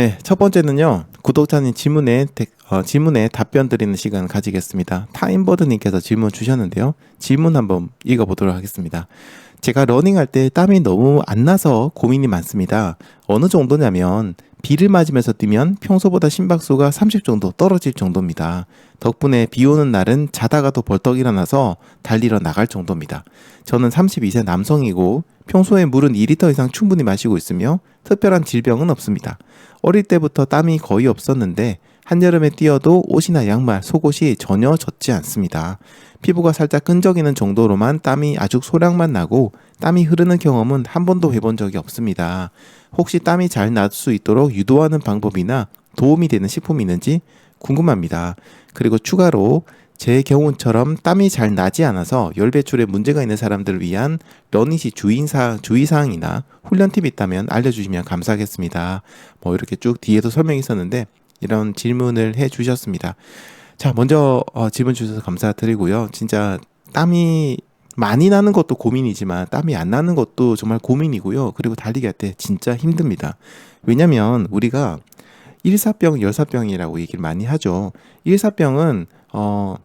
네, 첫 번째는요. 구독자님 질문에 대- 어, 질문에 답변 드리는 시간 가지겠습니다. 타임버드님께서 질문 주셨는데요. 질문 한번 읽어보도록 하겠습니다. 제가 러닝할 때 땀이 너무 안 나서 고민이 많습니다. 어느 정도냐면 비를 맞으면서 뛰면 평소보다 심박수가 30 정도 떨어질 정도입니다. 덕분에 비 오는 날은 자다가도 벌떡 일어나서 달리러 나갈 정도입니다. 저는 32세 남성이고 평소에 물은 2리터 이상 충분히 마시고 있으며 특별한 질병은 없습니다. 어릴 때부터 땀이 거의 없었는데 한여름에 뛰어도 옷이나 양말, 속옷이 전혀 젖지 않습니다. 피부가 살짝 끈적이는 정도로만 땀이 아주 소량만 나고 땀이 흐르는 경험은 한 번도 해본 적이 없습니다. 혹시 땀이 잘 날 수 있도록 유도하는 방법이나 도움이 되는 식품이 있는지 궁금합니다. 그리고 추가로 제 경우처럼 땀이 잘 나지 않아서 열 배출에 문제가 있는 사람들을 위한 러닝시 주의사항, 주의사항이나 훈련 팁이 있다면 알려주시면 감사하겠습니다. 뭐 이렇게 쭉 뒤에도 설명이 있었는데 이런 질문을 해 주셨습니다. 자, 먼저 어, 질문 주셔서 감사드리고요. 진짜 땀이 많이 나는 것도 고민이지만 땀이 안 나는 것도 정말 고민이고요. 그리고 달리기 할 때 진짜 힘듭니다. 왜냐면 우리가 일사병, 열사병이라고 얘기를 많이 하죠. 일사병은 어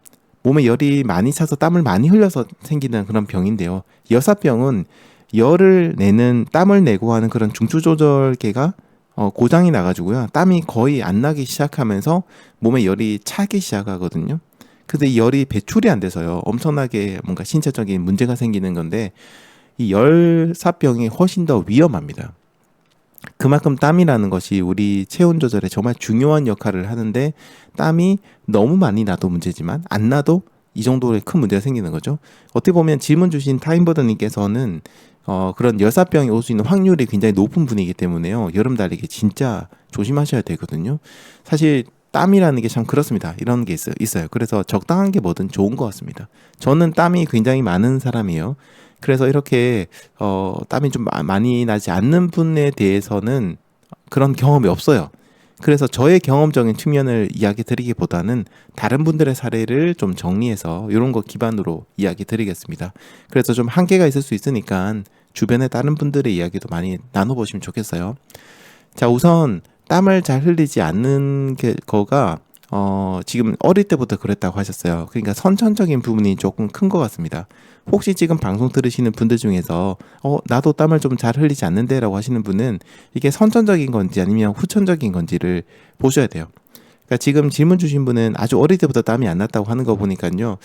몸에 열이 많이 차서 땀을 많이 흘려서 생기는 그런 병인데요. 열사병은 열을 내는 땀을 내고 하는 그런 중추 조절계가 어, 고장이 나가지고요. 땀이 거의 안 나기 시작하면서 몸에 열이 차기 시작하거든요. 근데 이 열이 배출이 안 돼서요. 엄청나게 뭔가 신체적인 문제가 생기는 건데 이 열사병이 훨씬 더 위험합니다. 그만큼 땀이라는 것이 우리 체온 조절에 정말 중요한 역할을 하는데 땀이 너무 많이 나도 문제지만 안 나도 이 정도의 큰 문제가 생기는 거죠. 어떻게 보면 질문 주신 타임버드님께서는 어, 그런 열사병이 올 수 있는 확률이 굉장히 높은 분이기 때문에요. 여름 달리기 진짜 조심하셔야 되거든요. 사실 땀이라는 게 참 그렇습니다. 이런 게 있어요. 있어요. 그래서 적당한 게 뭐든 좋은 것 같습니다. 저는 땀이 굉장히 많은 사람이에요. 그래서 이렇게 어, 땀이 좀 마- 많이 나지 않는 분에 대해서는 그런 경험이 없어요. 그래서 저의 경험적인 측면을 이야기 드리기보다는 다른 분들의 사례를 좀 정리해서 이런 거 기반으로 이야기 드리겠습니다. 그래서 좀 한계가 있을 수 있으니까 주변에 다른 분들의 이야기도 많이 나눠보시면 좋겠어요. 자, 우선 땀을 잘 흘리지 않는 게 거가 어, 지금 어릴 때부터 그랬다고 하셨어요. 그러니까 선천적인 부분이 조금 큰 것 같습니다. 혹시 지금 방송 들으시는 분들 중에서 어, 나도 땀을 좀 잘 흘리지 않는데 라고 하시는 분은 이게 선천적인 건지 아니면 후천적인 건지를 보셔야 돼요. 그러니까 지금 질문 주신 분은 아주 어릴 때부터 땀이 안 났다고 하는 거 보니까요.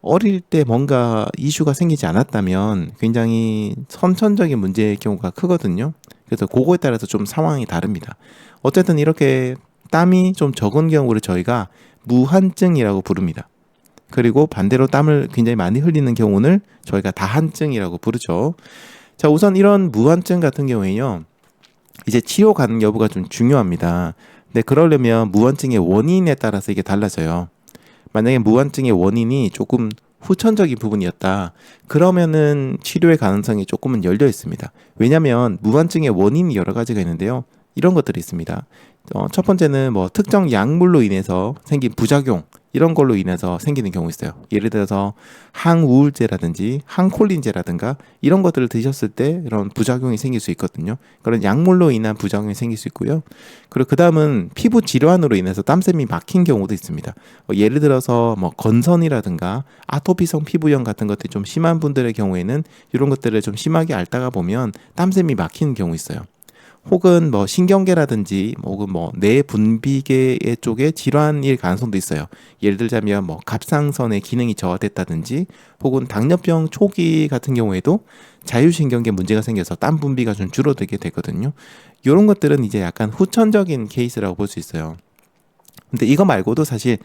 어릴 때 뭔가 이슈가 생기지 않았다면 굉장히 선천적인 문제의 경우가 크거든요. 그래서 그거에 따라서 좀 상황이 다릅니다. 어쨌든 이렇게 땀이 좀 적은 경우를 저희가 무한증이라고 부릅니다. 그리고 반대로 땀을 굉장히 많이 흘리는 경우는 저희가 다한증이라고 부르죠. 자, 우선 이런 무한증 같은 경우에요. 이제 치료 가능 여부가 좀 중요합니다. 근데 그러려면 무한증의 원인에 따라서 이게 달라져요. 만약에 무한증의 원인이 조금 후천적인 부분이었다. 그러면은 치료의 가능성이 조금은 열려 있습니다. 왜냐하면 무한증의 원인이 여러 가지가 있는데요. 이런 것들이 있습니다. 어, 첫 번째는 뭐 특정 약물로 인해서 생긴 부작용 이런 걸로 인해서 생기는 경우 있어요. 예를 들어서 항우울제라든지 항콜린제라든가 이런 것들을 드셨을 때 이런 부작용이 생길 수 있거든요. 그런 약물로 인한 부작용이 생길 수 있고요. 그리고 그 다음은 피부 질환으로 인해서 땀샘이 막힌 경우도 있습니다. 어, 예를 들어서 뭐 건선이라든가 아토피성 피부염 같은 것들이 좀 심한 분들의 경우에는 이런 것들을 좀 심하게 앓다가 보면 땀샘이 막히는 경우 있어요. 혹은 뭐 신경계라든지 뭐 혹은 뭐 뇌 분비계 쪽에 질환일 가능성도 있어요. 예를 들자면 뭐 갑상선의 기능이 저하됐다든지 혹은 당뇨병 초기 같은 경우에도 자율신경계 문제가 생겨서 땀 분비가 좀 줄어들게 되거든요. 이런 것들은 이제 약간 후천적인 케이스라고 볼 수 있어요. 근데 이거 말고도 사실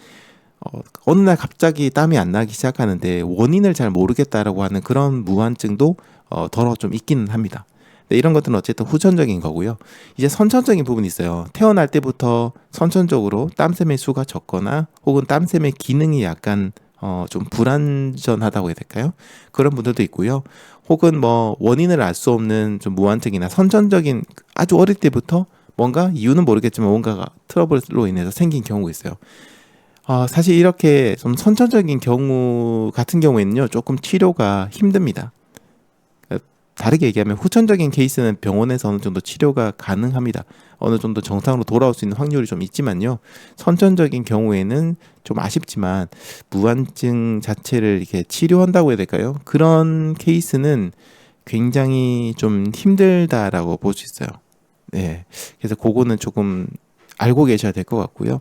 어, 어느 날 갑자기 땀이 안 나기 시작하는데 원인을 잘 모르겠다라고 하는 그런 무한증도 어, 덜어 좀 있기는 합니다. 네, 이런 것들은 어쨌든 후천적인 거고요. 이제 선천적인 부분이 있어요. 태어날 때부터 선천적으로 땀샘의 수가 적거나 혹은 땀샘의 기능이 약간 어, 좀 불안전하다고 해야 될까요? 그런 분들도 있고요. 혹은 뭐 원인을 알 수 없는 좀 무한증이나 선천적인 아주 어릴 때부터 뭔가 이유는 모르겠지만 뭔가가 트러블로 인해서 생긴 경우가 있어요. 어, 사실 이렇게 좀 선천적인 경우 같은 경우에는요, 조금 치료가 힘듭니다. 다르게 얘기하면 후천적인 케이스는 병원에서 어느 정도 치료가 가능합니다. 어느 정도 정상으로 돌아올 수 있는 확률이 좀 있지만요. 선천적인 경우에는 좀 아쉽지만 무한증 자체를 이렇게 치료한다고 해야 될까요? 그런 케이스는 굉장히 좀 힘들다라고 볼 수 있어요. 네. 그래서 그거는 조금 알고 계셔야 될 것 같고요.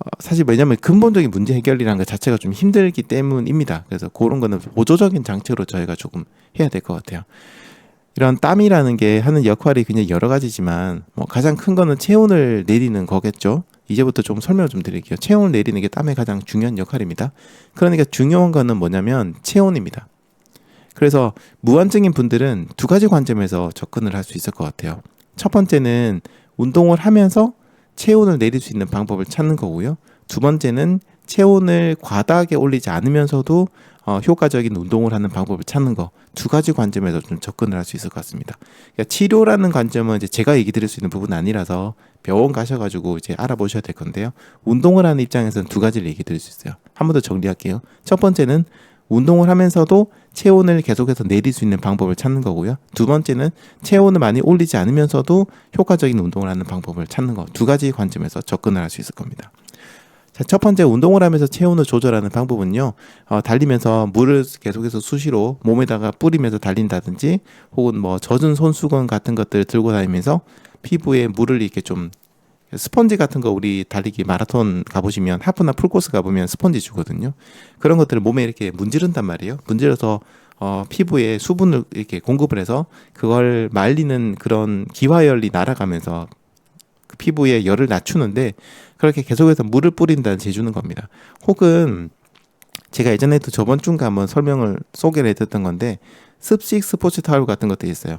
어, 사실 왜냐면 근본적인 문제 해결이라는 것 자체가 좀 힘들기 때문입니다. 그래서 그런 거는 보조적인 장치로 저희가 조금 해야 될 것 같아요. 이런 땀이라는 게 하는 역할이 굉장히 여러 가지지만 뭐 가장 큰 거는 체온을 내리는 거겠죠. 이제부터 좀 설명을 좀 드릴게요. 체온을 내리는 게 땀의 가장 중요한 역할입니다. 그러니까 중요한 거는 뭐냐면 체온입니다. 그래서 무한증인 분들은 두 가지 관점에서 접근을 할 수 있을 것 같아요. 첫 번째는 운동을 하면서 체온을 내릴 수 있는 방법을 찾는 거고요. 두 번째는 체온을 과다하게 올리지 않으면서도 어, 효과적인 운동을 하는 방법을 찾는 거 두 가지 관점에서 좀 접근을 할 수 있을 것 같습니다. 그러니까 치료라는 관점은 이제 제가 얘기 드릴 수 있는 부분 아니라서 병원 가셔가지고 이제 알아보셔야 될 건데요. 운동을 하는 입장에서는 두 가지를 얘기 드릴 수 있어요. 한 번 더 정리할게요. 첫 번째는 운동을 하면서도 체온을 계속해서 내릴 수 있는 방법을 찾는 거고요. 두 번째는 체온을 많이 올리지 않으면서도 효과적인 운동을 하는 방법을 찾는 거. 두 가지 관점에서 접근을 할 수 있을 겁니다. 자, 첫 번째 운동을 하면서 체온을 조절하는 방법은요. 어, 달리면서 물을 계속해서 수시로 몸에다가 뿌리면서 달린다든지 혹은 뭐 젖은 손수건 같은 것들을 들고 다니면서 피부에 물을 이렇게 좀 스펀지 같은 거 우리 달리기 마라톤 가보시면 하프나 풀코스 가보면 스펀지 주거든요. 그런 것들을 몸에 이렇게 문지른단 말이에요. 문지러서 어, 피부에 수분을 이렇게 공급을 해서 그걸 말리는 그런 기화열이 날아가면서 그 피부에 열을 낮추는데 그렇게 계속해서 물을 뿌린다는 제주는 겁니다. 혹은 제가 예전에도 저번 주인가 한번 설명을 소개를 해드렸던 건데 습식 스포츠 타월 같은 것도 있어요.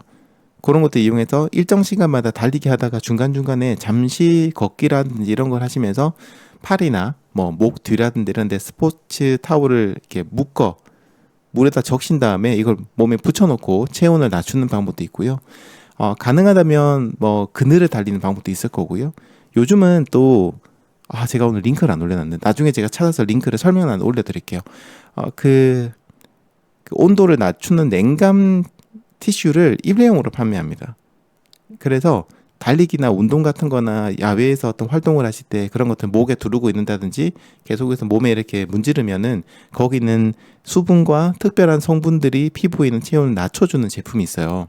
그런 것도 이용해서 일정 시간마다 달리기 하다가 중간중간에 잠시 걷기라든지 이런 걸 하시면서 팔이나 뭐 목 뒤라든지 이런 데 스포츠 타올을 이렇게 묶어 물에다 적신 다음에 이걸 몸에 붙여놓고 체온을 낮추는 방법도 있고요. 어, 가능하다면 뭐 그늘을 달리는 방법도 있을 거고요. 요즘은 또 아, 제가 오늘 링크를 안 올려놨는데 나중에 제가 찾아서 링크를 설명을 올려드릴게요. 어, 그, 그 온도를 낮추는 냉감 티슈를 일회용으로 판매합니다. 그래서 달리기나 운동 같은 거나 야외에서 어떤 활동을 하실 때 그런 것들 목에 두르고 있는다든지 계속해서 몸에 이렇게 문지르면은 거기 있는 수분과 특별한 성분들이 피부에 있는 체온을 낮춰주는 제품이 있어요.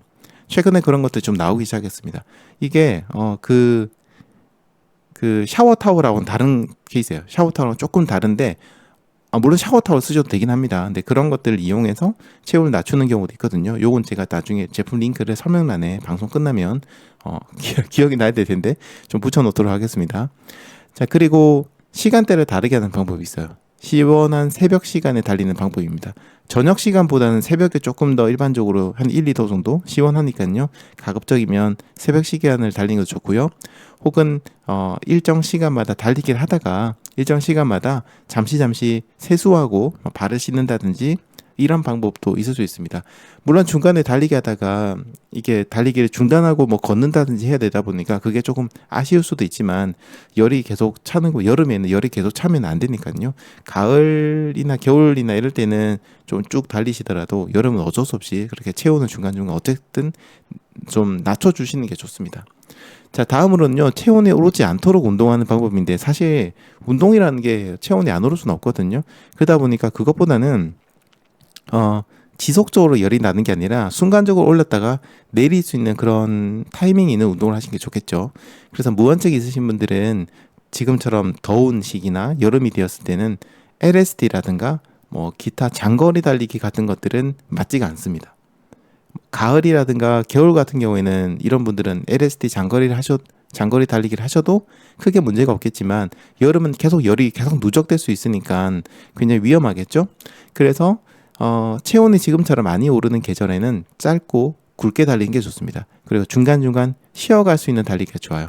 최근에 그런 것들이 좀 나오기 시작했습니다. 이게 어 그그 그 샤워 타월하고는 다른 케이스예요. 샤워 타월은 조금 다른데 아, 물론 샤워 타월 쓰셔도 되긴 합니다. 근데 그런 것들을 이용해서 체온을 낮추는 경우도 있거든요. 요건 제가 나중에 제품 링크를 설명란에 방송 끝나면 어, 기억 이 나야 될 텐데 좀 붙여놓도록 하겠습니다. 자 그리고 시간대를 다르게 하는 방법이 있어요. 시원한 새벽 시간에 달리는 방법입니다. 저녁 시간보다는 새벽에 조금 더 일반적으로 한 1, 2도 정도 시원하니까요. 가급적이면 새벽 시간을 달리는 것도 좋고요. 혹은 어 일정 시간마다 달리기를 하다가 일정 시간마다 잠시 잠시 세수하고 뭐 발을 씻는다든지 이런 방법도 있을 수 있습니다. 물론 중간에 달리기 하다가 이게 달리기를 중단하고 뭐 걷는다든지 해야 되다 보니까 그게 조금 아쉬울 수도 있지만 열이 계속 차는 거 여름에는 열이 계속 차면 안 되니까요. 가을이나 겨울이나 이럴 때는 좀 쭉 달리시더라도 여름은 어쩔 수 없이 그렇게 체온을 중간중간 어쨌든 좀 낮춰 주시는 게 좋습니다. 자, 다음으로는요, 체온이 오르지 않도록 운동하는 방법인데, 사실 운동이라는 게 체온이 안 오를 수는 없거든요. 그러다 보니까 그것보다는, 어, 지속적으로 열이 나는 게 아니라 순간적으로 올렸다가 내릴 수 있는 그런 타이밍이 있는 운동을 하시는 게 좋겠죠. 그래서 무한증 있으신 분들은 지금처럼 더운 시기나 여름이 되었을 때는 LSD라든가 뭐 기타 장거리 달리기 같은 것들은 맞지가 않습니다. 가을이라든가 겨울 같은 경우에는 이런 분들은 LSD 장거리를 하셔 장거리 달리기를 하셔도 크게 문제가 없겠지만 여름은 계속 열이 계속 누적될 수 있으니까 굉장히 위험하겠죠. 그래서 어, 체온이 지금처럼 많이 오르는 계절에는 짧고 굵게 달리는 게 좋습니다. 그리고 중간중간 쉬어갈 수 있는 달리기가 좋아요.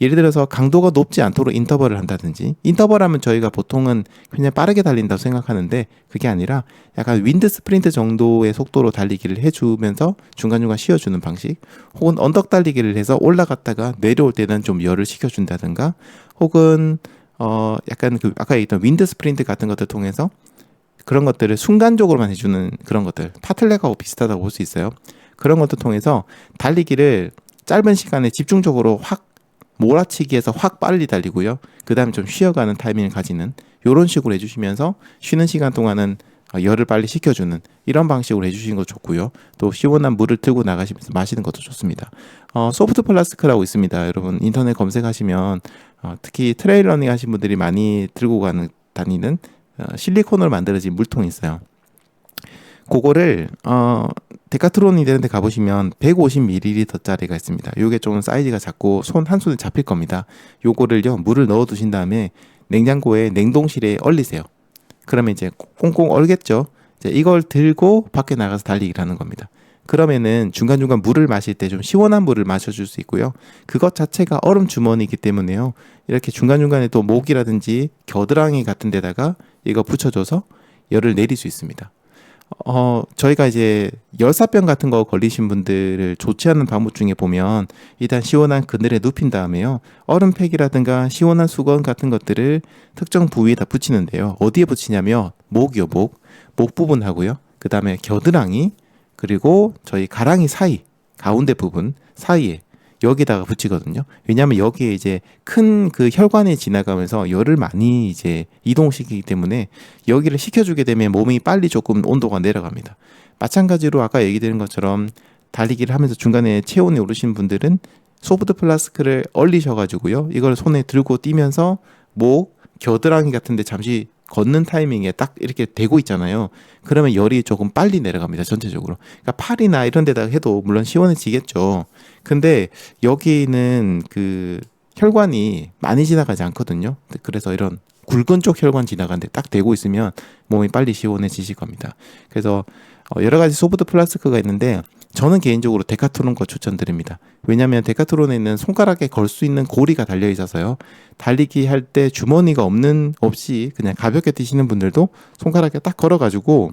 예를 들어서 강도가 높지 않도록 인터벌을 한다든지 인터벌 하면 저희가 보통은 그냥 빠르게 달린다고 생각하는데 그게 아니라 약간 윈드 스프린트 정도의 속도로 달리기를 해주면서 중간중간 쉬어주는 방식 혹은 언덕 달리기를 해서 올라갔다가 내려올 때는 좀 열을 식혀준다든가 혹은 어 약간 그 아까 얘기했던 윈드 스프린트 같은 것들 통해서 그런 것들을 순간적으로만 해주는 그런 것들 파틀렉하고 비슷하다고 볼 수 있어요. 그런 것도 통해서 달리기를 짧은 시간에 집중적으로 확 몰아치기해서 확 빨리 달리고요. 그 다음에 좀 쉬어가는 타이밍을 가지는 이런 식으로 해주시면서 쉬는 시간 동안은 어, 열을 빨리 식혀주는 이런 방식으로 해주시는 거 좋고요. 또 시원한 물을 들고 나가시면서 마시는 것도 좋습니다. 어, 소프트 플라스크라고 있습니다. 여러분 인터넷 검색하시면 어, 특히 트레일 러닝 하신 분들이 많이 들고 가는 다니는 어, 실리콘으로 만들어진 물통이 있어요. 그거를 어 데카트론 이런 데 가보시면 150ml짜리가 있습니다. 요게 좀 사이즈가 작고 손 한 손에 잡힐 겁니다. 요거를요 물을 넣어 두신 다음에 냉장고에 냉동실에 얼리세요. 그러면 이제 꽁꽁 얼겠죠. 이제 이걸 들고 밖에 나가서 달리기를 하는 겁니다. 그러면은 중간중간 물을 마실 때 좀 시원한 물을 마셔줄 수 있고요. 그것 자체가 얼음 주머니이기 때문에요. 이렇게 중간중간에 또 목이라든지 겨드랑이 같은 데다가 이거 붙여줘서 열을 내릴 수 있습니다. 어, 저희가 이제 열사병 같은 거 걸리신 분들을 조치하는 방법 중에 보면 일단 시원한 그늘에 눕힌 다음에요. 얼음팩이라든가 시원한 수건 같은 것들을 특정 부위에다 붙이는데요. 어디에 붙이냐면 목이요, 목. 목 부분 하고요. 그 다음에 겨드랑이, 그리고 저희 가랑이 사이, 가운데 부분 사이에 여기다가 붙이거든요. 왜냐하면 여기에 이제 큰 그 혈관이 지나가면서 열을 많이 이제 이동시키기 때문에 여기를 식혀주게 되면 몸이 빨리 조금 온도가 내려갑니다. 마찬가지로 아까 얘기 드린 것처럼 달리기를 하면서 중간에 체온이 오르신 분들은 소프트 플라스크를 얼리셔가지고요. 이걸 손에 들고 뛰면서 목, 겨드랑이 같은데 잠시 걷는 타이밍에 딱 이렇게 대고 있잖아요. 그러면 열이 조금 빨리 내려갑니다. 전체적으로. 그러니까 팔이나 이런 데다가 해도 물론 시원해지겠죠. 근데 여기는 그 혈관이 많이 지나가지 않거든요. 그래서 이런 굵은 쪽 혈관 지나가는데 딱 대고 있으면 몸이 빨리 시원해지실 겁니다. 그래서 어, 여러 가지 소프트 플라스크가 있는데 저는 개인적으로 데카트론 거 추천드립니다. 왜냐하면 데카트론에는 손가락에 걸 수 있는 고리가 달려 있어서요. 달리기 할 때 주머니가 없는 없이 그냥 가볍게 뛰시는 분들도 손가락에 딱 걸어가지고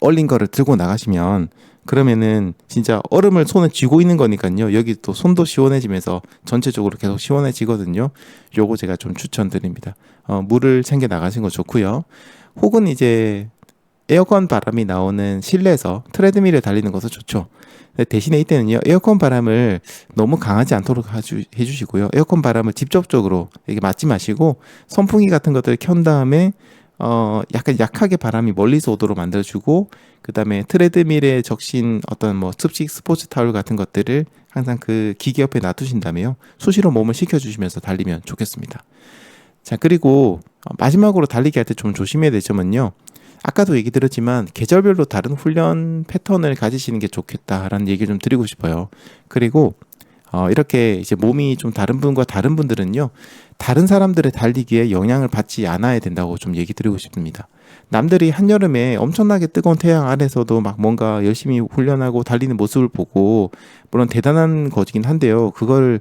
얼린 거를 들고 나가시면 그러면은 진짜 얼음을 손에 쥐고 있는 거니까요. 여기 또 손도 시원해지면서 전체적으로 계속 시원해지거든요. 요거 제가 좀 추천드립니다. 어, 물을 챙겨 나가신 거 좋고요. 혹은 이제 에어컨 바람이 나오는 실내에서 트레드밀에 달리는 것도 좋죠. 대신에 이때는요 에어컨 바람을 너무 강하지 않도록 해주시고요 에어컨 바람을 직접적으로 이렇게 맞지 마시고 선풍기 같은 것들을 켠 다음에 어 약간 약하게 바람이 멀리서 오도록 만들어주고 그 다음에 트레드밀에 적신 어떤 뭐 습식 스포츠 타올 같은 것들을 항상 그 기계 옆에 놔두신 다음에요 수시로 몸을 식혀주시면서 달리면 좋겠습니다. 자 그리고 마지막으로 달리기 할 때 좀 조심해야 될 점은요 아까도 얘기 드렸지만 계절별로 다른 훈련 패턴을 가지시는 게 좋겠다라는 얘기를 좀 드리고 싶어요. 그리고 어, 이렇게 이제 몸이 좀 다른 분과 다른 분들은요, 다른 사람들의 달리기에 영향을 받지 않아야 된다고 좀 얘기 드리고 싶습니다. 남들이 한여름에 엄청나게 뜨거운 태양 아래서도 막 뭔가 열심히 훈련하고 달리는 모습을 보고, 물론 대단한 거지긴 한데요. 그걸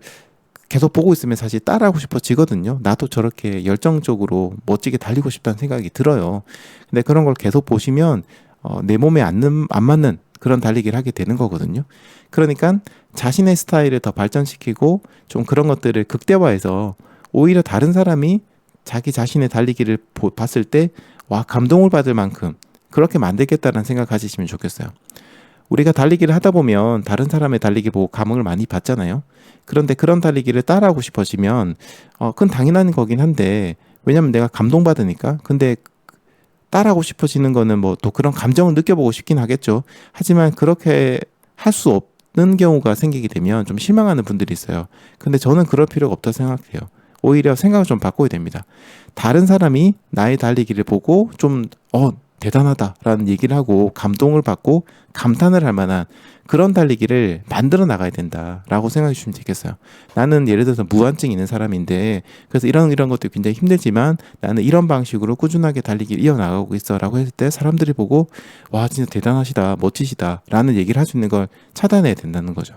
계속 보고 있으면 사실 따라하고 싶어지거든요. 나도 저렇게 열정적으로 멋지게 달리고 싶다는 생각이 들어요. 근데 그런 걸 계속 보시면 어, 내 몸에 안, 안 맞는 그런 달리기를 하게 되는 거거든요. 그러니까 자신의 스타일을 더 발전시키고 좀 그런 것들을 극대화해서 오히려 다른 사람이 자기 자신의 달리기를 보, 봤을 때 와 감동을 받을 만큼 그렇게 만들겠다는 생각 가지시면 좋겠어요. 우리가 달리기를 하다 보면 다른 사람의 달리기 보고 감흥을 많이 받잖아요. 그런데 그런 달리기를 따라하고 싶어지면 어 그건 당연한 거긴 한데 왜냐면 내가 감동받으니까. 근데 따라하고 싶어지는 거는 뭐 또 그런 감정을 느껴보고 싶긴 하겠죠. 하지만 그렇게 할 수 없는 경우가 생기게 되면 좀 실망하는 분들이 있어요. 근데 저는 그럴 필요가 없다고 생각해요. 오히려 생각을 좀 바꿔야 됩니다. 다른 사람이 나의 달리기를 보고 좀, 어, 대단하다라는 얘기를 하고 감동을 받고 감탄을 할 만한 그런 달리기를 만들어 나가야 된다라고 생각해 주시면 되겠어요. 나는 예를 들어서 무한증 있는 사람인데 그래서 이런 이런 것도 굉장히 힘들지만 나는 이런 방식으로 꾸준하게 달리기를 이어나가고 있어라고 했을 때 사람들이 보고 와 진짜 대단하시다 멋지시다라는 얘기를 할 수 있는 걸 차단해야 된다는 거죠.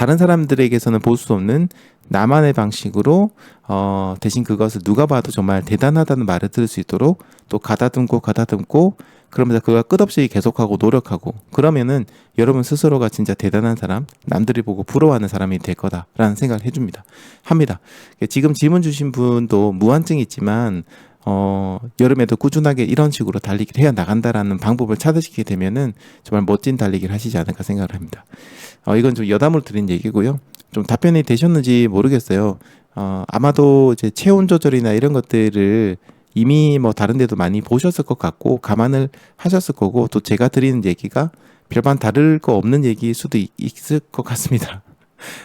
다른 사람들에게서는 볼 수 없는 나만의 방식으로 어, 대신 그것을 누가 봐도 정말 대단하다는 말을 들을 수 있도록 또 가다듬고 가다듬고 그러면서 그걸 끝없이 계속하고 노력하고 그러면은 여러분 스스로가 진짜 대단한 사람 남들이 보고 부러워하는 사람이 될 거다라는 생각을 해줍니다. 합니다. 지금 질문 주신 분도 무한증이 있지만 어, 여름에도 꾸준하게 이런 식으로 달리기를 해야 나간다라는 방법을 찾으시게 되면은 정말 멋진 달리기를 하시지 않을까 생각을 합니다. 어, 이건 좀 여담을 드린 얘기고요. 좀 답변이 되셨는지 모르겠어요. 어, 아마도 이제 체온 조절이나 이런 것들을 이미 뭐 다른 데도 많이 보셨을 것 같고 감안을 하셨을 거고 또 제가 드리는 얘기가 별반 다를 거 없는 얘기일 수도 있, 있을 것 같습니다.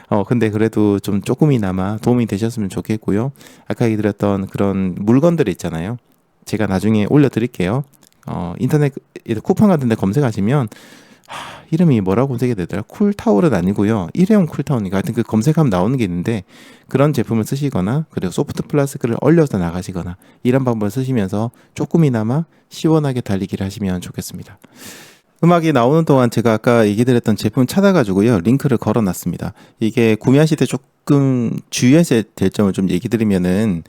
어, 근데 그래도 좀 조금이나마 도움이 되셨으면 좋겠고요. 아까 얘기 드렸던 그런 물건들 있잖아요. 제가 나중에 올려드릴게요. 어, 인터넷 쿠팡 같은 데 검색하시면 하, 이름이 뭐라고 검색이 되더라? 쿨타올은 아니고요. 일회용 쿨타올인가 하여튼 그 검색하면 나오는 게 있는데 그런 제품을 쓰시거나 그리고 소프트 플라스크를 얼려서 나가시거나 이런 방법을 쓰시면서 조금이나마 시원하게 달리기를 하시면 좋겠습니다. 음악이 나오는 동안 제가 아까 얘기 드렸던 제품 찾아가지고요. 링크를 걸어 놨습니다. 이게 구매하실 때 조금 주의하셔야 될 점을 좀 얘기 드리면은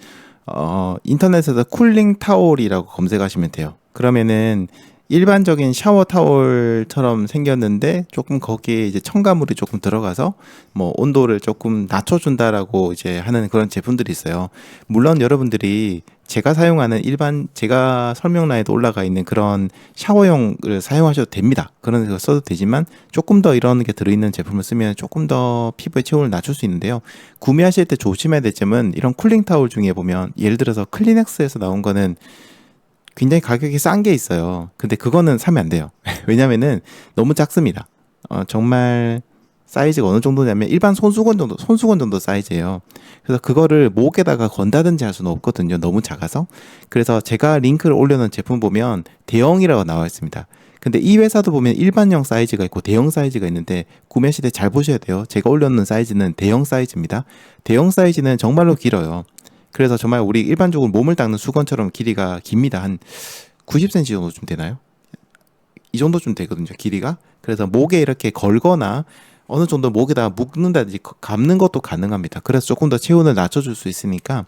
어, 인터넷에서 쿨링 타올이라고 검색하시면 돼요. 그러면은 일반적인 샤워 타올처럼 생겼는데 조금 거기에 이제 첨가물이 조금 들어가서 뭐 온도를 조금 낮춰준다라고 이제 하는 그런 제품들이 있어요. 물론 여러분들이 제가 사용하는 일반 제가 설명란에도 올라가 있는 그런 샤워용을 사용하셔도 됩니다. 그런 거 써도 되지만 조금 더 이런 게 들어있는 제품을 쓰면 조금 더 피부의 체온을 낮출 수 있는데요. 구매하실 때 조심해야 될 점은 이런 쿨링 타올 중에 보면 예를 들어서 클리넥스에서 나온 거는 굉장히 가격이 싼 게 있어요. 근데 그거는 사면 안 돼요. 왜냐면은 너무 작습니다. 어, 정말 사이즈가 어느 정도냐면 일반 손수건 정도, 손수건 정도 사이즈예요. 그래서 그거를 목에다가 건다든지 할 수는 없거든요. 너무 작아서. 그래서 제가 링크를 올려놓은 제품 보면 대형이라고 나와 있습니다. 근데 이 회사도 보면 일반형 사이즈가 있고 대형 사이즈가 있는데 구매 시대 잘 보셔야 돼요. 제가 올려놓은 사이즈는 대형 사이즈입니다. 대형 사이즈는 정말로 길어요. 그래서 정말 우리 일반적으로 몸을 닦는 수건처럼 길이가 깁니다. 한 90cm 정도쯤 되나요? 이 정도쯤 되거든요. 길이가. 그래서 목에 이렇게 걸거나 어느 정도 목에다 묶는다든지 감는 것도 가능합니다. 그래서 조금 더 체온을 낮춰줄 수 있으니까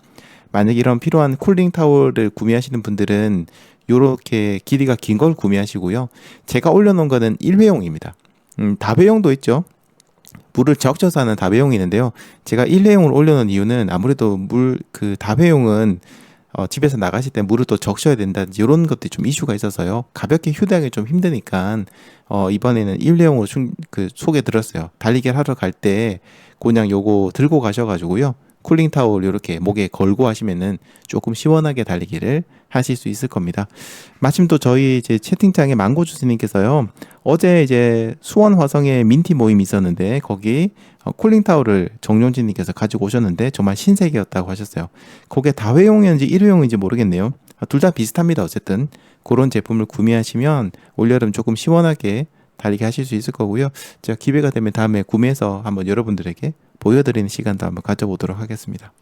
만약 이런 필요한 쿨링 타월을 구매하시는 분들은 이렇게 길이가 긴 걸 구매하시고요. 제가 올려놓은 거는 일회용입니다. 음, 다배용도 있죠. 물을 적셔서 하는 다배용이 있는데요. 제가 일회용을 올려놓은 이유는 아무래도 물 그 다배용은 어, 집에서 나가실 때 물을 또 적셔야 된다든지 이런 것들이 좀 이슈가 있어서요. 가볍게 휴대하기 좀 힘드니까 어, 이번에는 일회용으로 중, 그 속에 들었어요. 달리기를 하러 갈 때 그냥 요거 들고 가셔가지고요. 쿨링 타올 이렇게 목에 걸고 하시면은 조금 시원하게 달리기를 하실 수 있을 겁니다. 마침 또 저희 이제 채팅창에 망고 주스님께서요. 어제 이제 수원 화성에 민티 모임이 있었는데 거기 어, 쿨링 타올을 정용진 님께서 가지고 오셨는데 정말 신세계였다고 하셨어요. 그게 다회용인지 일회용인지 모르겠네요. 아, 둘다 비슷합니다. 어쨌든 그런 제품을 구매하시면 올여름 조금 시원하게 달리기 하실 수 있을 거고요. 제가 기회가 되면 다음에 구매해서 한번 여러분들에게 보여드리는 시간도 한번 가져보도록 하겠습니다.